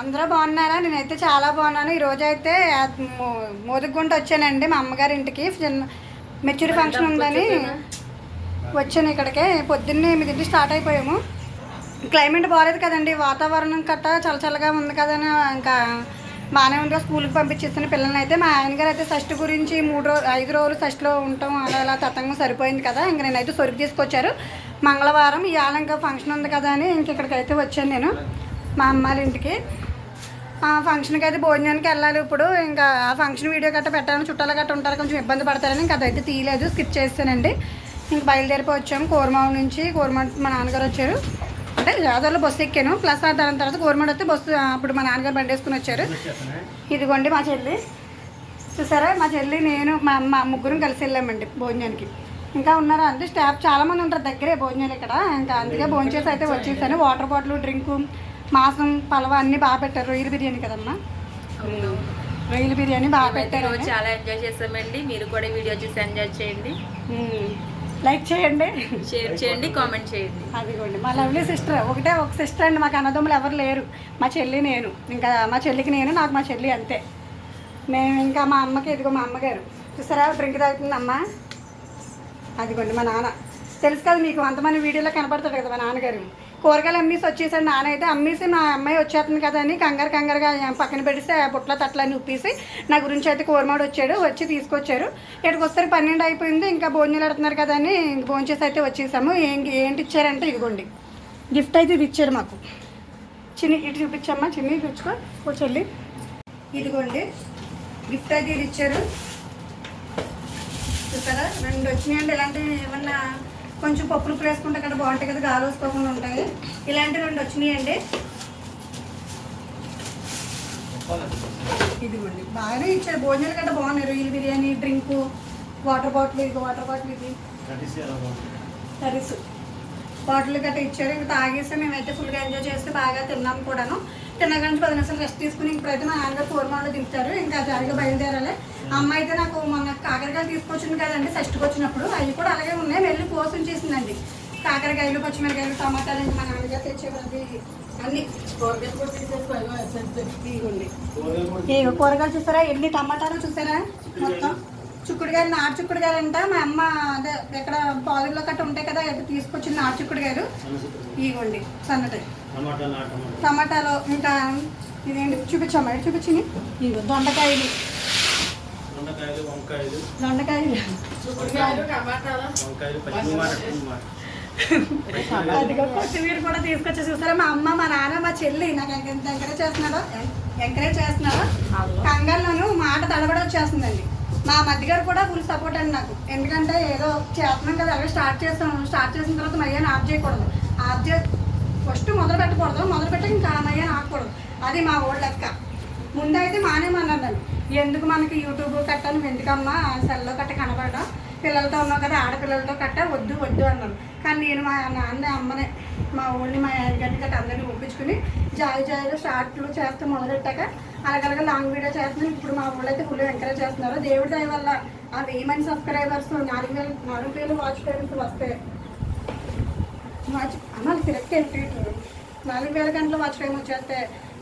అందరూ బాగున్నారా? నేనైతే చాలా బాగున్నాను. ఈ రోజు అయితే మోదుగుంట వచ్చానండి మా అమ్మగారి ఇంటికి చిన్న మెచ్యూరి ఫంక్షన్ ఉందని వచ్చాను ఇక్కడికి. పొద్దున్నే ఎనిమిదింటి స్టార్ట్ అయిపోయాము. క్లైమేట్ బాగాలేదు కదండి. వాతావరణం కట్ట చల్ల చల్లగా ఉంది కదని ఇంకా బాగానే ఉంది. స్కూల్కి పంపించేస్తున్న పిల్లల్ని అయితే మా ఆయన గారు అయితే షష్ఠి గురించి మూడు రోజు ఐదు రోజులు షష్ఠిలో ఉంటాం అలా అలా తతంగం సరిపోయింది కదా. ఇంక నేనైతే సొరికి తీసుకొచ్చారు. మంగళవారం ఇవాళ ఇంకా ఫంక్షన్ ఉంది కదా అని ఇంక ఇక్కడికి అయితే వచ్చాను నేను మా అమ్మాళ్ళ ఇంటికి ఫంక్షన్కి అయితే భోజనానికి వెళ్ళాలి ఇప్పుడు. ఇంకా ఆ ఫంక్షన్ వీడియో గట్ట పెట్టాలని చుట్టాలు గట్ట ఉంటారు కొంచెం ఇబ్బంది పడతారని ఇంకా అదైతే తీయలేదు స్కిప్ చేస్తానండి. ఇంక బయలుదేరిపోయి వచ్చాము కోరమావు నుంచి కోరమావు మా నాన్నగారు వచ్చారు. అంటే యాదవ్లో బస్సు ఎక్కాను ప్లస్ ఆ దాని తర్వాత గవర్నమెంట్ వస్తే బస్సు అప్పుడు మా నాన్నగారు బండి వేసుకుని వచ్చారు. ఇదిగోండి మా చెల్లి. చూసారా? మా చెల్లి నేను మా అమ్మ ముగ్గురం కలిసి వెళ్ళామండి భోజనానికి. ఇంకా ఉన్నారు? అంటే స్టాఫ్ చాలామంది ఉంటారు దగ్గరే భోజనాలు ఇక్కడ. ఇంకా అందుకే భోజనం చేసి అయితే వచ్చేసాను. వాటర్ బాటిల్ డ్రింకు మాంసం పలవ అన్నీ బాగా పెట్టారు. రొయ్యల బిర్యానీ కదమ్మా? రొయ్యల బిర్యానీ బాగా పెట్టారు చాలా ఎంజాయ్ చేసామండి మీరు కూడా వీడియో చూసి ఎంజాయ్ చేయండి. లైక్ చేయండి. షేర్ చేయండి కామెంట్ చేయండి. అదిగోండి. మా లవ్లీ సిస్టర్ ఒకటే ఒక సిస్టర్ అండి. మాకు అన్నదమ్ములు ఎవరు లేరు. మా చెల్లి నేను. ఇంకా మా చెల్లికి నేను నాకు మా చెల్లి అంతే. మేము ఇంకా మా అమ్మకి ఇదిగో మా అమ్మగారు. చూసారా? డ్రింక్ తాగుతుంది అమ్మ అదిగోండి మా నాన్న. తెలుసు కదా మీకు అంతమంది వీడియోలో కనపడతాడు కదా మా నాన్నగారు. కూరగాయలు అమ్మేసి వచ్చేసాడు నాన్న అయితే. అమ్మేసి మా అమ్మాయి వచ్చేస్తుంది కదా అని కంగారు కంగారుగా పక్కన పెడితే ఆ బుట్ల తట్లన్నీ ఉప్పేసి నా గురించి అయితే కూరమాడు వచ్చాడు వచ్చి తీసుకొచ్చారు. ఇక్కడికి వస్తారు పన్నెండు అయిపోయింది ఇంకా భోజనాలు పెడుతున్నారు కదా అని ఇంక భోజనం అయితే వచ్చేసాము. ఏం ఏంటి ఇచ్చారంటే ఇదిగోండి. గిఫ్ట్ అయితే ఇది ఇచ్చారు మాకు. చిన్ని ఇటు చూపించమ్మా చిన్ని తెచ్చుకో కూర్చోండి ఇదిగోండి. గిఫ్ట్ అయితే ఇది ఇచ్చారు. చూసారా? రెండు వచ్చినాయండి. ఇలాంటివి ఏమన్నా కొంచెం పప్పులు వేసుకుంటే అక్కడ బాగుంటాయి కదా గాలి వేసుకోకుండా ఉంటాయి. ఇలాంటి రెండు వచ్చినాయండి. ఇదిగోండి. బాగానే ఇచ్చారు. భోజనాలు కంటే బాగున్నాయి. రొయ్యల బిర్యానీ డ్రింకు వాటర్ బాటిల్ ఇది వాటర్ బాటిల్ ఇది. కర్రీస్ బాటిల్ గట్ట ఇచ్చారు. ఇంకా తాగేసి మేమైతే ఫుల్గా ఎంజాయ్ చేస్తే బాగా తిన్నాం కూడాను. తిన్నాక నుంచి పది నిమిషాలు రెస్ట్ తీసుకుని ఇప్పుడైతే మా నాన్నగారు కూరమాలో దింపుతారు ఇంకా జారిగా బయలుదేరాలి. అమ్మ అయితే నాకు మొన్న కాకరకాయలు తీసుకొచ్చింది కదండి ఫస్ట్కి వచ్చినప్పుడు. అవి కూడా అలాగే ఉన్నాయి. వెళ్ళి పోసం చేసిందండి కాకరకాయలు పచ్చిమిరకాయలు టమాటాలు మా నాన్నగారు తెచ్చేవాళ్ళది అన్ని. ఇగో కూరగాయలు చూసారా? ఎన్ని టమాటాలు చూసారా? మొత్తం. చుక్కుడుగాయలు నాటు చుక్కుడుగాయలు అంట మా అమ్మ అదే ఎక్కడ పాదుల్లో కట్ట ఉంటాయి కదా ఎక్కడ తీసుకొచ్చిన నాటు చుక్కుడుగాయలు. ఇగోండి సన్నటి. టమాటాలు ఇంకా ఇదేంటి? చూపించమ్మా ఇటు చూపించింది ఇగో దొండకాయలు. దొండకాయలు అదిగో కొత్తిమీర కూడా తీసుకొచ్చి చూసారా మా అమ్మ మా నాన్న మా చెల్లి నాకు ఎంత ఎంకరేజ్ చేస్తున్నారో ఎంకరేజ్ చేస్తున్నారో కంగారులోను మాట తడబడి వచ్చేస్తుందండి. మా మధ్యగారు కూడా ఫుల్ సపోర్ట్ అండి నాకు. ఎందుకంటే ఏదో చేస్తున్నాం కదా అలాగే స్టార్ట్ చేస్తాం స్టార్ట్ చేసిన తర్వాత మయ్యాన్ని ఆఫ్ చేయకూడదు. ఆఫ్ చే ఫస్ట్ మొదలు పెట్టకూడదు. మొదలు పెట్టక ఇంకా మయ్యాన్ని ఆకూడదు అది మా ఓళ్ళ లెక్క. ముందైతే మానేమన్నాను. నన్ను ఎందుకు మనకి యూట్యూబ్ కట్ట నువ్వు ఎందుకమ్మా సెల్లో కట్ట కనబడడం పిల్లలతో ఉన్నావు కదా ఆడపిల్లలతో కట్ట వద్దు వద్దు అన్నాను. కానీ నేను మా నాన్న అమ్మనే మా ఊళ్ళని మా గారిని గట్ట అందరినీ ఒప్పించుకుని జాయి జాయిలో స్టార్ట్లు చేస్తూ మొదలెట్టాక అలాగలగా లాంగ్ వీడియో చేస్తున్నాను. ఇప్పుడు మా ఊళ్ళో అయితే ఫుల్ ఎంకరేజ్ చేస్తున్నారు. దేవుడి దయ వల్ల ఆ వెయ్యి మంది సబ్స్క్రైబర్స్ నాలుగు వేలు నాలుగు వేలు వాచ్ టైమ్స్ వస్తాయి వాచ్ అమ్మాలి కరెక్ట్ వెళ్ళి నాలుగు వేల గంటల వాచ్ టైం వచ్చేస్తే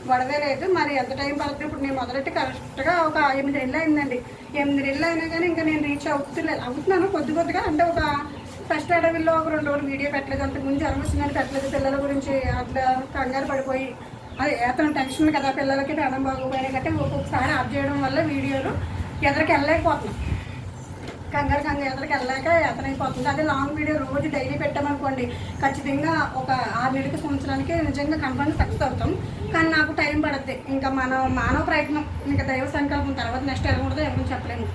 గొడవే లేదు మరి ఎంత టైం పడుతుంది? ఇప్పుడు నేను మొదలెట్టి కరెక్ట్గా ఒక ఎనిమిది నెలలు అయిందండి. ఎనిమిది నెలలు అయినా కానీ ఇంకా నేను రీచ్ అవుతులేదు. అవుతున్నాను కొద్ది కొద్దిగా. అంటే ఒక ఫస్ట్ అడవిలో ఒక రెండు రోజులు వీడియో పెట్టలేదు. అంతకు ముందు జ్వరం వచ్చిందని పెట్టలేదు. పిల్లల గురించి అట్లా కంగారు పడిపోయి. అది ఏతను టెన్షన్ కదా పిల్లలకి ప్రాణం బాగోపోయినా కంటే ఒక్కొక్కసారి ఆఫ్ చేయడం వల్ల వీడియోలు ఎదరికి వెళ్ళలేకపోతున్నాం కంగారు కంగారు ఎదరికి వెళ్ళాక ఎతనైపోతుంది అదే లాంగ్ వీడియో రోజు డైలీ పెట్టామనుకోండి ఖచ్చితంగా ఒక ఆరు నెలలకి సంవత్సరానికి నిజంగా కన్ఫర్మ్ సక్సెస్ అవుతాం. కానీ నాకు టైం పడుద్ది. ఇంకా మన మానవ ప్రయత్నం ఇంకా దైవ సంకల్పం తర్వాత నెక్స్ట్ ఎలా ఉంటుందో ఎవరు చెప్పలేము.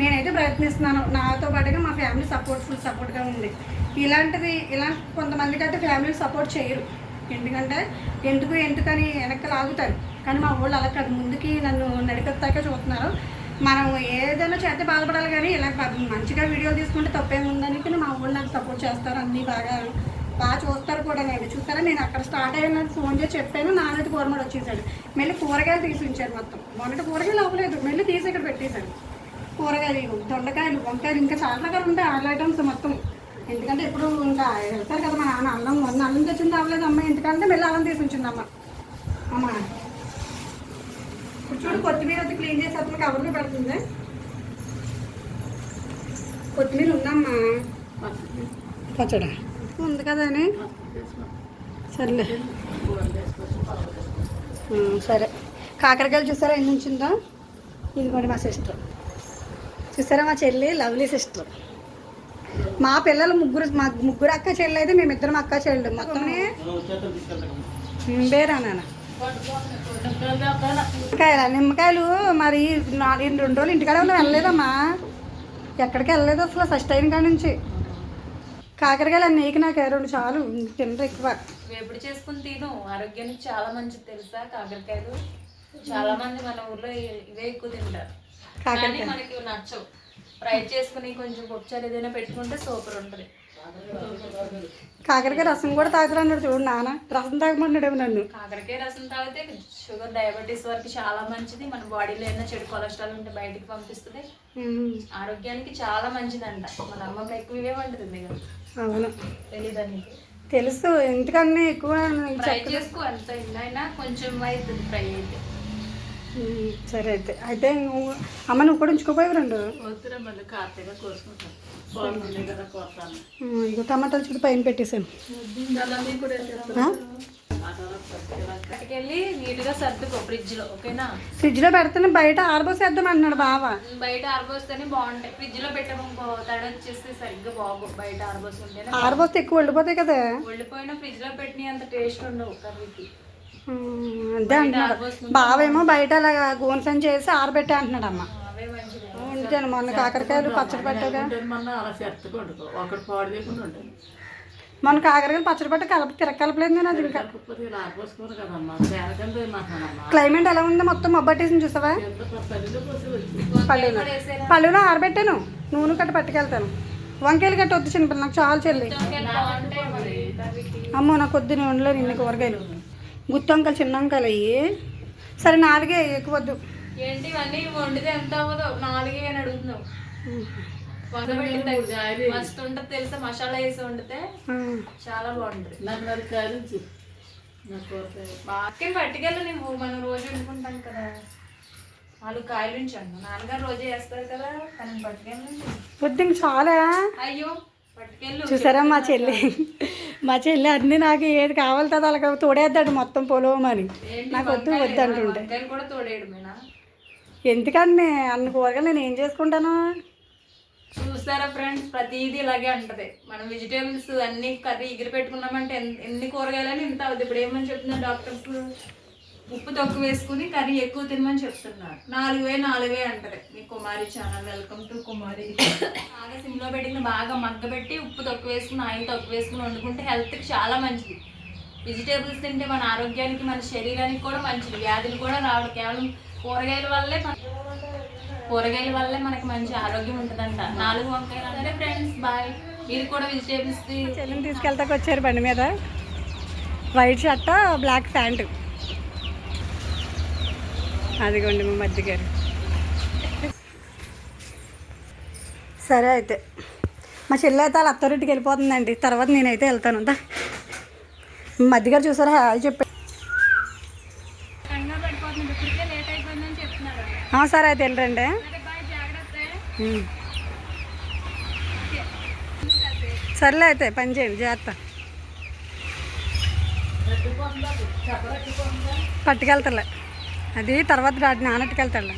నేనైతే ప్రయత్నిస్తున్నాను. నాతో పాటుగా మా ఫ్యామిలీ సపోర్ట్ ఫుల్ సపోర్ట్గా ఉంది. ఇలాంటిది ఇలా కొంతమందికి అయితే ఫ్యామిలీ సపోర్ట్ చేయరు. ఎందుకంటే ఎందుకు ఎందుకని వెనక్కి లాగుతారు. కానీ మా వాళ్ళు అలా కాదు. ముందుకి నన్ను నడిపెత్తాక చూస్తున్నారు. మనం ఏదైనా చేస్తే బాధపడాలి కానీ ఇలా మంచిగా వీడియో తీసుకుంటే తప్పేముందని ఉందని మా ఊళ్ళో నాకు సపోర్ట్ చేస్తారు. అన్నీ బాగా బాగా చూస్తారు కూడా నేను. చూస్తారా? నేను అక్కడ స్టార్ట్ అయిన ఫోన్ చేసి చెప్పాను. నాన్నది కూరమడి వచ్చేసాడు. మళ్ళీ కూరగాయలు తీసి ఉంచారు మొత్తం. మొన్నటి కూరగాయలు అవ్వలేదు మళ్ళీ తీసి ఇక్కడ పెట్టేశాడు. కూరగాయలు దొండకాయలు వంకాయలు ఇంకా చాలా రకాలు ఉంటాయి. ఆల్ ఐటమ్స్ మొత్తం. ఎందుకంటే ఇప్పుడు ఇంకా వెళ్తారు కదా మా నాన్న. అల్లం మొన్న అల్లం తెచ్చింది అవ్వలేదు అమ్మ. ఎందుకంటే మళ్ళీ అల్లం తీసి ఉంచింది అమ్మ. అమ్మ. చూడు కొత్తిమీర అంతా క్లీన్ చేసి అతను కవర్లో పెడుతుంది. కొత్తిమీర ఉందమ్మా. పచ్చడా? ఉంది కదా అని. సర్లే. సరే. కాకరకాయలు చూసారా? ఎన్ని ఉంచిందో? ఇది కూడా మా సిస్టర్. చూసారా మా చెల్లి? Lovely sister. మా పిల్లలు ముగ్గురు మా ముగ్గురు అక్క చెల్లి అయితే మేమిద్దరం అక్క చెల్లి మొత్తం బేరా నాన్న. నిమ్మకాయలు నిమ్మకాయలు మరి ఈ రెండు రోజులు ఇంటికాడ ఉన్న. వెళ్ళలేదమ్మా. ఎక్కడికి వెళ్ళలేదు అసలు ఫస్ట్ టైం కాడ నుంచి. కాకరకాయలు నీకు నాకు. రెండు చాలు. తినరు ఎక్కువ. వేపుడు చేసుకుని తిను. ఆరోగ్యానికి చాలా మంచిది తెలుసా కాకరకాయలు? చాలా మంది మన ఊర్లో ఇవే ఎక్కువ తింటారు. కాకరకాయ. మనకి నచ్చవు. ఫ్రై చేసుకుని కొంచెం పప్పుచారు ఏదైనా పెట్టుకుంటే సూపర్ ఉంటుంది. కాకరకాయ రసం కూడా తాగుతారు అన్నాడు చూడు నాన్న. రసం తాగమన్నాడేమో నన్ను. కాకరకాయ రసం తాగితే షుగర్ డయాబెటీస్ వరకు చాలా మంచిది. మన బాడీలో ఏదైనా చెడు కొలెస్ట్రాల్ ఉంటే బయటికి పంపిస్తుంది. ఆరోగ్యానికి చాలా మంచిదంట. మన అమ్మమ్మ ఎక్కువ ఇవే వండుతుంది కదా. అవును. తెలీదా నీకు? తెలుసు. ఎందుకన్నా ఎక్కువ ఫ్రై చేసుకో. ఎంత అయినా కొంచెం అవుతుంది ఫ్రై అయితే. సరే అయితే. అయితే నువ్వు అమ్మ నువ్వు కూడా ఉంచుకోపోయావు రెండు. వద్దురా మళ్ళీ కార్తీగా కోసుకుంటాం ఇగో టమాటాలు చూడు పైన సర్దుకో ఫ్రిడ్జ్లో పెడితేనే బయట ఆరబోసేద్దాం అంటున్నాడు బావ. బయట ఆరబోస్తేనే బాగుంటాయి. ఫ్రిడ్జ్లో పెట్టమనుకో తడి వచ్చేస్తే సరిగ్గా బాగు బయట ఆరబోసుకుంటేనే ఆరబోస్తే ఎక్కువ వెళ్ళిపోతాయి కదా. ఒళ్ళిపోయిన ఫ్రిడ్జ్లో పెట్టిన అంత టేస్ట్ ఉండవు కర్రీకి. అంతే అంటున్నాడు. బావేమో బయట అలాగా గోన్సన్ చేసి ఆరబెట్టే అంటున్నాడు అమ్మ అవే మంచిది. ఉంటాను మొన్న కాకరకాయలు పచ్చడి పెట్టాగా మన ఒకటి పాడు ఉంటుంది కాకరకాయలు పచ్చడి పెట్ట కలప తిరగలపలేదు నేను అది ఇంకా. క్లైమేట్ ఎలా ఉంది మొత్తం మబ్బట్టేసింది చూసావా? పల్లెలో పల్లెలో ఆరబెట్టాను. నూనె కట్ట పట్టుకెళ్తాను. వంకాయలు గట్ట వద్దు చిన్నపిల్ల నాకు చాలు చెల్లి. అమ్మో నాకు వద్దు నేను వండలేను ఇన్ని కూరగాయలు. గుత్తి వంకాయలు చిన్న వంకాయలు అయ్యి. సరే నాలుగే ఎక్కువ వద్దు. ఏంటి ఇవన్నీ? వండితే ఎంత అవ్వదు? నాలుగే అని అడుగుతున్నావు. మస్తు ఉంటుంది తెలుసా? మసాలా వేసి వండితే. చాలా బాగుంటుంది. బాగా పట్టుకెళ్ళి నువ్వు. మనం రోజు వండుకుంటాం కదా. నాలుగు కాయలు ఉంచాను. నాన్నగారు రోజు వేస్తారు కదా. తనని పట్టుకెళ్ళి ఇంక చాలా. అయ్యో పట్టుకెళ్ళు. చూసారా మా చెల్లి? మా చెల్లి అన్ని నాకు ఏది కావాలి కదా అలాగ తోడేద్దాడు మొత్తం పొలవమని నాకు వద్దు వద్దు అంటుంటే కూడా తోడేయడమేనా? ఎందుకని అన్ని కూరగాయలు నేను ఏం చేసుకుంటాను? చూసారా ఫ్రెండ్స్ ప్రతిదీ ఇలాగే ఉంటుంది. మనం వెజిటేబుల్స్ అన్ని కర్రీ ఎగిరి పెట్టుకున్నామంటే ఎన్- ఎన్ని కూరగాయలని ఇంత అవుతుంది ఇప్పుడు ఏమని చెప్తున్నారు డాక్టర్స్? ఉప్పు తక్కువ వేసుకుని కర్రీ ఎక్కువ తినమని చెప్తున్నారు. నాలుగు వే నాలుగు వే అంటది. మీ Kumari channel welcome to Kumari. బాగా సిమ్లో పెట్టిన బాగా మగ్గబెట్టి ఉప్పు తక్కువ వేసుకుని ఆయిల్ తక్కువ వేసుకుని వండుకుంటే హెల్త్కి చాలా మంచిది. వెజిటేబుల్స్ తింటే మన ఆరోగ్యానికి మన శరీరానికి కూడా మంచిది. వ్యాధులు కూడా రావడం కేవలం కూరగాయల వల్లే కూరగాయల వల్లే మనకి మంచి ఆరోగ్యం ఉంటుందంట. నాలుగు వంకాయలు సరే ఫ్రెండ్స్ బాయ్ మీరు కూడా వెజిటేబుల్స్ చెల్లిని తీసుకెళ్తాకి వచ్చారు బండి మీద. వైట్ షర్ట్ బ్లాక్ ప్యాంటు అదిగోండి మా మధ్య గారు. సరే అయితే. మా చెల్లి అయితే వాళ్ళ అత్తారింటికి వెళ్ళిపోతుందండి. తర్వాత నేనైతే వెళ్తాను. దా. మా మధ్య గారు చూసారా? హాయ్ చెప్పి సరే అయితే వెళ్ళరండి. సర్లే అయితే పని చేయండి జాగ్రత్త. పట్టుకెళ్తాలే అది తర్వాత నానట్టుకెళ్తాడు